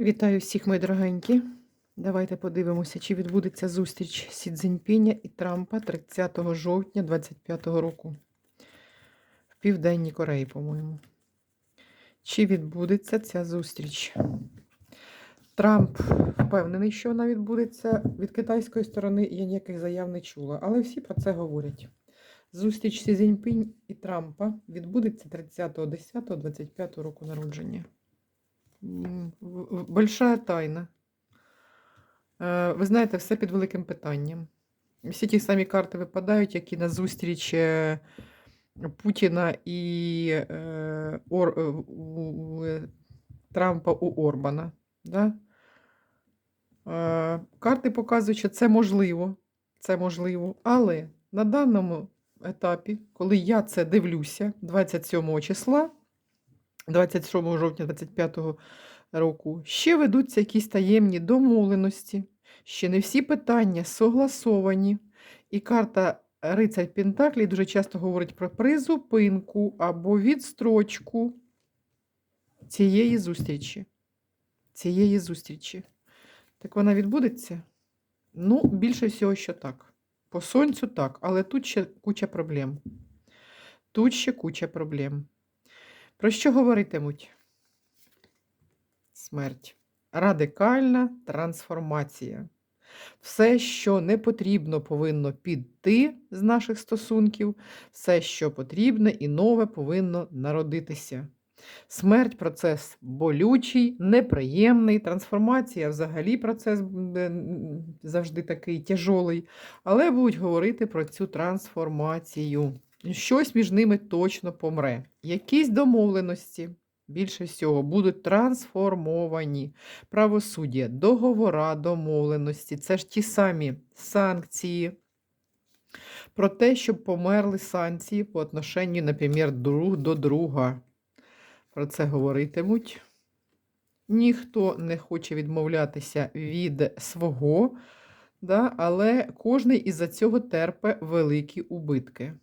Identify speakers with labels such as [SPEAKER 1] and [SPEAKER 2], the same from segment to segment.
[SPEAKER 1] Вітаю всіх, мої дорогенькі. Давайте подивимося, чи відбудеться зустріч Сі Цзіньпіня і Трампа 30 жовтня 2025 року в Південній Кореї, по-моєму. Чи відбудеться ця зустріч? Трамп впевнений, що вона відбудеться. Від китайської сторони я ніяких заяв не чула, але всі про це говорять. Зустріч Сі Цзіньпінь і Трампа відбудеться 30.10.25 року народження. Большая тайна. Е, Ви знаєте, все під великим питанням. Всі ті самі карти випадають, які на зустріч Путіна і е, Ор, е, Трампа у Орбана. Да? Карти показують, що це можливо. Це можливо. Але на даному етапі, коли я це дивлюся, 27 числа, 27 жовтня 25 року, ще ведуться якісь таємні домовленості, ще не всі питання согласовані. І карта Рицарь Пентаклі дуже часто говорить про призупинку або відстрочку цієї зустрічі. Цієї зустрічі. Так вона відбудеться? Ну, більше всього, що так. По сонцю так, але тут ще куча проблем. Тут ще куча проблем. Про що говоритимуть? Смерть. Радикальна трансформація. Все, що не потрібно, повинно піти з наших стосунків, все, що потрібне і нове, повинно народитися. Смерть процес болючий, неприємний. Трансформація взагалі процес завжди такий тяжолий. Але будуть говорити про цю трансформацію. Щось між ними точно помре. Якісь домовленості більше всього будуть трансформовані. Правосуддя, договора, домовленості це ж ті самі санкції. Про те, щоб померли санкції по отношенню, наприклад, друг до друга. Про це говоритимуть. Ніхто не хоче відмовлятися від свого, да, але кожний із-за цього терпе великі убитки.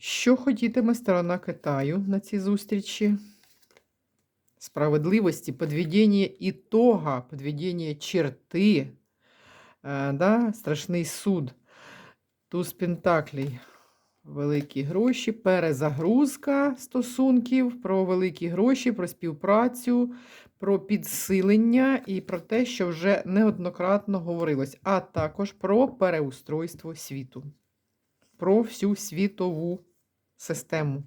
[SPEAKER 1] Що хотітиме сторона Китаю на цій зустрічі? Справедливості, підведення ітога, підведення черти, е, да, страшний суд, туз Пентаклей, великі гроші, перезагрузка стосунків, про великі гроші, про співпрацю, про підсилення і про те, що вже неоднократно говорилось, а також про переустройство світу, про всю світову систему.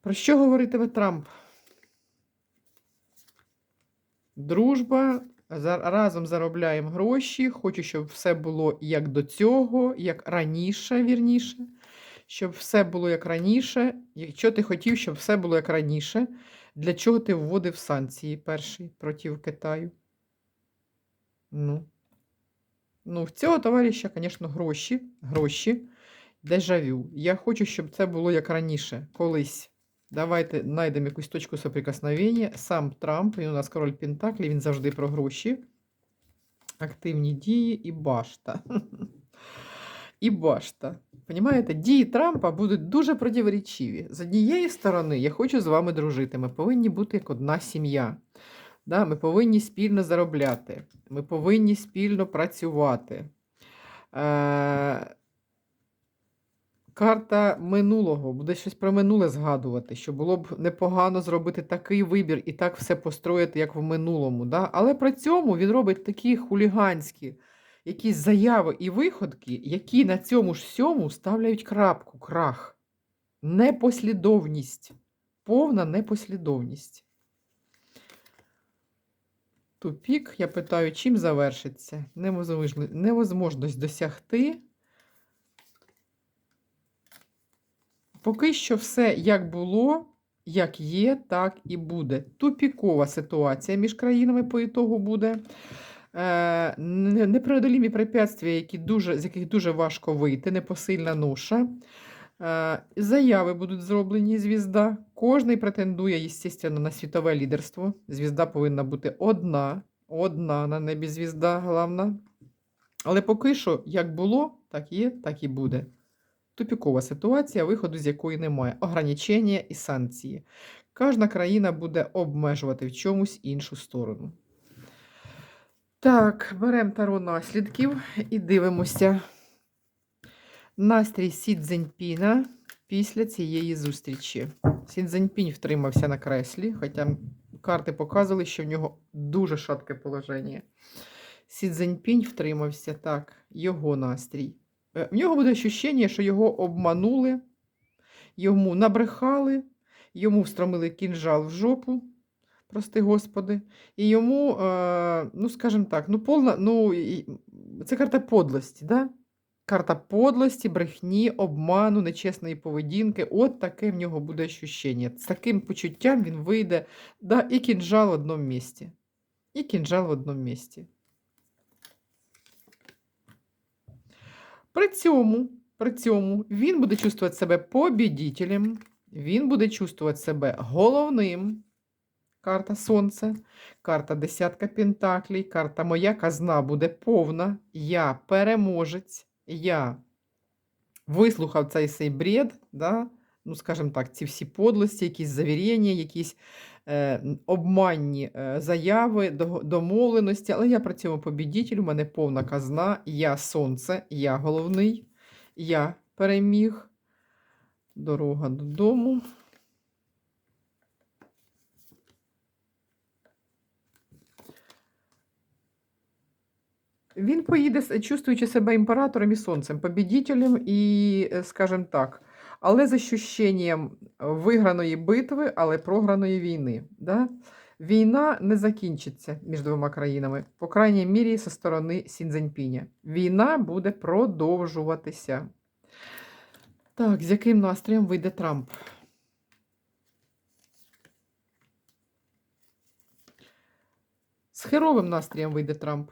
[SPEAKER 1] Про що говоритиме Трамп? Дружба. Разом заробляємо гроші. Хочу, щоб все було як до цього, як раніше, вірніше. Щоб все було як раніше. Якщо ти хотів, щоб все було як раніше, для чого ти вводив санкції перші проти Китаю? Ну. Ну, в цього товариша, звісно, гроші. Гроші. Дежавю. Я хочу, щоб це було як раніше, колись. Давайте знайдемо якусь точку соприкосновення. Сам Трамп, він у нас король Пентаклі, він завжди про гроші. Активні дії і башта. І башта. Понімаєте, дії Трампа будуть дуже противоречиві. З однієї сторони, я хочу з вами дружити. Ми повинні бути як одна сім'я. Да, Ми повинні спільно заробляти. Ми повинні спільно працювати. Е- Карта минулого, буде щось про минуле згадувати, що було б непогано зробити такий вибір і так все построїти, як в минулому. Да? Але при цьому він робить такі хуліганські якісь заяви і виходки, які на цьому ж всьому ставляють крапку, крах. Непослідовність. Повна непослідовність. Тупік, я питаю, чим завершиться? Невозможність досягти. Поки що все як було, як є, так і буде. Тупікова ситуація між країнами по ітогу буде. Е, непреодолімі препятствия, які дуже, з яких дуже важко вийти, непосильна ноша. Е, заяви будуть зроблені звізда. Кожний претендує, звісно, на світове лідерство. Звізда повинна бути одна, одна на небі звізда головна. Але поки що, як було, так є, так і буде. Тупікова ситуація, виходу з якої немає. Ограничення і санкції. Кожна країна буде обмежувати в чомусь іншу сторону. Так, беремо таро наслідків і дивимося. Настрій Сі Цзіньпіна після цієї зустрічі. Сі Цзіньпінь втримався на креслі, хоча карти показували, що в нього дуже шатке положення. Сі Цзіньпінь втримався так, його настрій. Е, В нього буде ощущення, що його обманули, йому набрехали, йому встромили кінжал в жопу, прости господи, і йому, е, ну скажімо так, ну повна, ну це карта подлості, да? Карта подлості, брехні, обману, нечесної поведінки. От таке в нього буде ощущення. З таким почуттям він вийде, да, і кінжал в одному місці. І кінжал в одному місці. При цьому, при цьому він буде чувствувати себе побідітелем, він буде чувствувати себе головним. Карта Сонце, карта Десятка Пентаклей, карта Моя казна буде повна. Я переможець, я вислухав цей цей бред, да? ну, скажімо так, ці всі подлості, якісь завірення, якісь е, обманні е, заяви, домовленості, але я при цьому побідітель, у мене повна казна, я сонце, я головний, я переміг. Дорога додому. Він поїде, чувствуючи себе імператором і сонцем, побідітелем і, е, скажімо так, але з ощущенням виграної битви, але програної війни. Да? Війна не закінчиться між двома країнами, по крайній мірі, зі сторони Сіньцзіньпіня. Війна буде продовжуватися. Так, з яким настроєм вийде Трамп? З херовим настроєм вийде Трамп.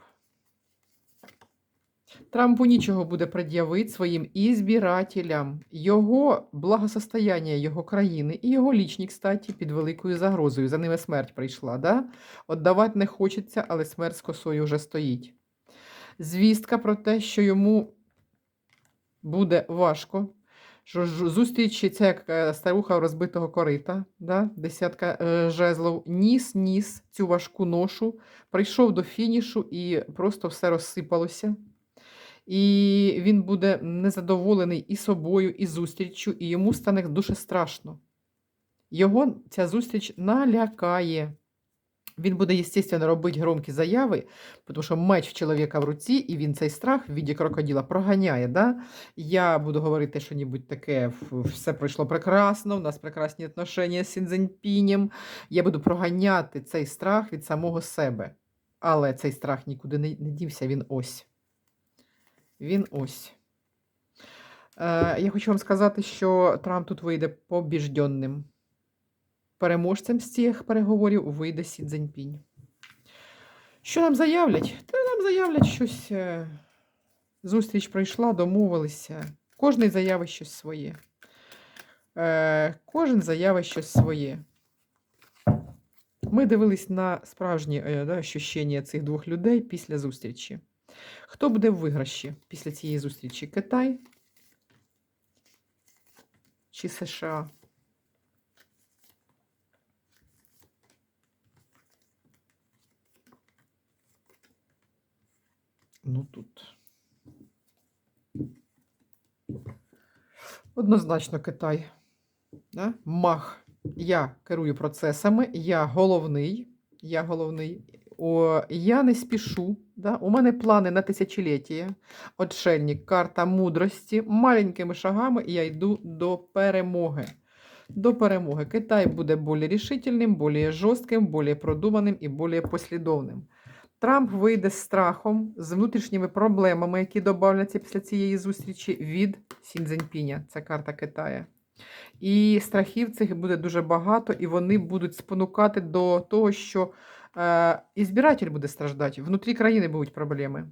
[SPEAKER 1] Трампу нічого буде пред'явити своїм ізбирателям. Його благосостояння його країни і його лічні, кстати, під великою загрозою. За ними смерть прийшла. Да? Отдавати не хочеться, але смерть з косою вже стоїть. Звістка про те, що йому буде важко. Що ж- зустріч, це як е, старуха розбитого корита, да? десятка е, жезлов, ніс, ніс цю важку ношу, прийшов до фінішу і просто все розсипалося. І він буде незадоволений і собою, і зустріччю, і йому стане дуже страшно. Його ця зустріч налякає. Він буде, звісно, робити громкі заяви, тому що меч в чоловіка в руці, і він цей страх в віді крокодила проганяє. Да? Я буду говорити що небудь таке, все пройшло прекрасно, у нас прекрасні отношення з Сінзеньпінем. Я буду проганяти цей страх від самого себе. Але цей страх нікуди не дівся, він ось. Він ось. Е, я хочу вам сказати, що Трамп тут вийде побіжденним. Переможцем з цих переговорів вийде Сі Цзіньпінь. Що нам заявлять? Та нам заявлять щось. е, Зустріч пройшла, домовилися. Кожний заявить щось своє. Е, Кожен заявить щось своє. Ми дивились на справжні да, ощущення цих двох людей після зустрічі. Хто буде в виграші після цієї зустрічі? Китай чи США? Ну тут. Однозначно Китай. Да? Мах. Я керую процесами, я головний. Я головний. О, я не спішу. Да? У мене плани на тисячоліття. Отшельник, карта мудрості. Маленькими шагами я йду до перемоги. До перемоги. Китай буде більш рішительним, більш жорстким, більш продуманим і більш послідовним. Трамп вийде з страхом, з внутрішніми проблемами, які додавляться після цієї зустрічі від Сіньцзіньпіня. Це карта Китаю. І страхів цих буде дуже багато, і вони будуть спонукати до того, що е, і збиратель буде страждати. Внутрі країни будуть проблеми.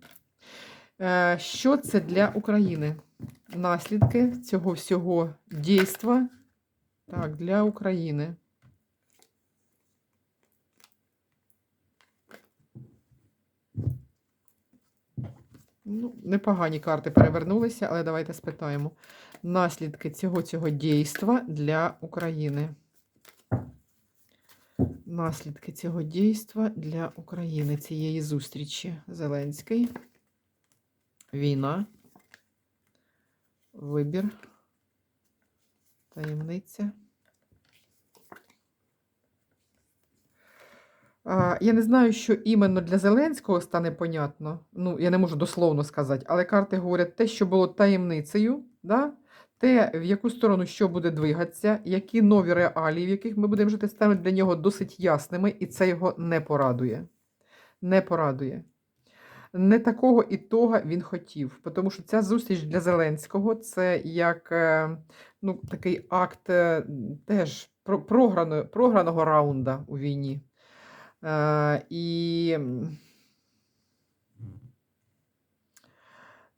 [SPEAKER 1] Е, що це для України? Наслідки цього всього дійства так, для України. Ну, непогані карти перевернулися, але давайте спитаємо. Наслідки цього цього дійства для України. Наслідки цього дійства для України, цієї зустрічі. Зеленський. Війна. Вибір. Таємниця. Я не знаю, що іменно для Зеленського стане понятно. Ну, я не можу дословно сказати, але карти говорять те, що було таємницею, да? Те, в яку сторону що буде двигатися, які нові реалії, в яких ми будемо жити, стануть для нього досить ясними, і це його не порадує. Не порадує. Не такого ітога він хотів, тому що ця зустріч для Зеленського це як е, ну, такий акт е, теж про- програного, програного раунда у війні. Е, і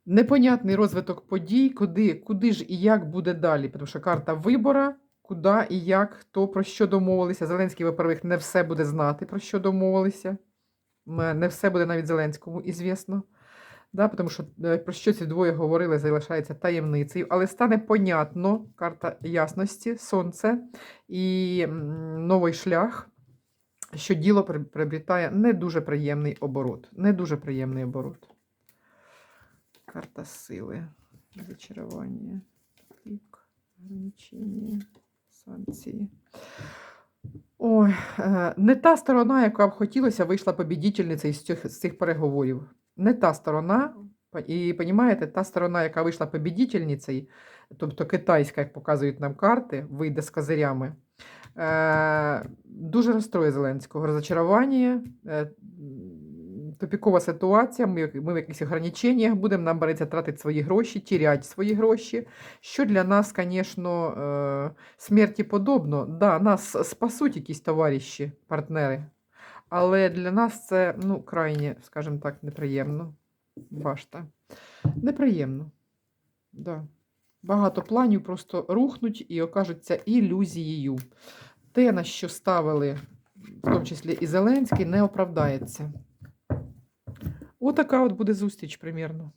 [SPEAKER 1] непонятний розвиток подій, куди, куди ж і як буде далі. Тому що карта вибора, куди і як, хто про що домовилися. Зеленський, во-первых, не все буде знати, про що домовилися. Не все буде навіть Зеленському ізвісно. Да, тому що е, про що ці двоє говорили, залишається таємницею, але стане понятно карта ясності, сонце і новий шлях що діло при- приобретає не дуже приємний оборот. Не дуже приємний оборот. Карта сили, зачарування, пік, ограничення, санкції. Ой, е, не та сторона, яка б хотілося, вийшла побідітельницею з цих, з цих переговорів. Не та сторона, і розумієте, та сторона, яка вийшла побідітельницею, тобто китайська, як показують нам карти, вийде з козирями. Е, дуже розстроює Зеленського. Розочарування, е, тупікова ситуація. Ми, ми в якихось ограниченнях будемо, нам береться тратити свої гроші, тірять свої гроші. Що для нас, звісно, е, смерті подобно. Да, нас спасуть якісь товариші, партнери. Але для нас це ну, крайне, скажімо так, неприємно. Башта. Неприємно. Да. Багато планів просто рухнуть і окажуться ілюзією. Те, на що ставили, в тому числі і Зеленський, не оправдається. Отака от буде зустріч примірно.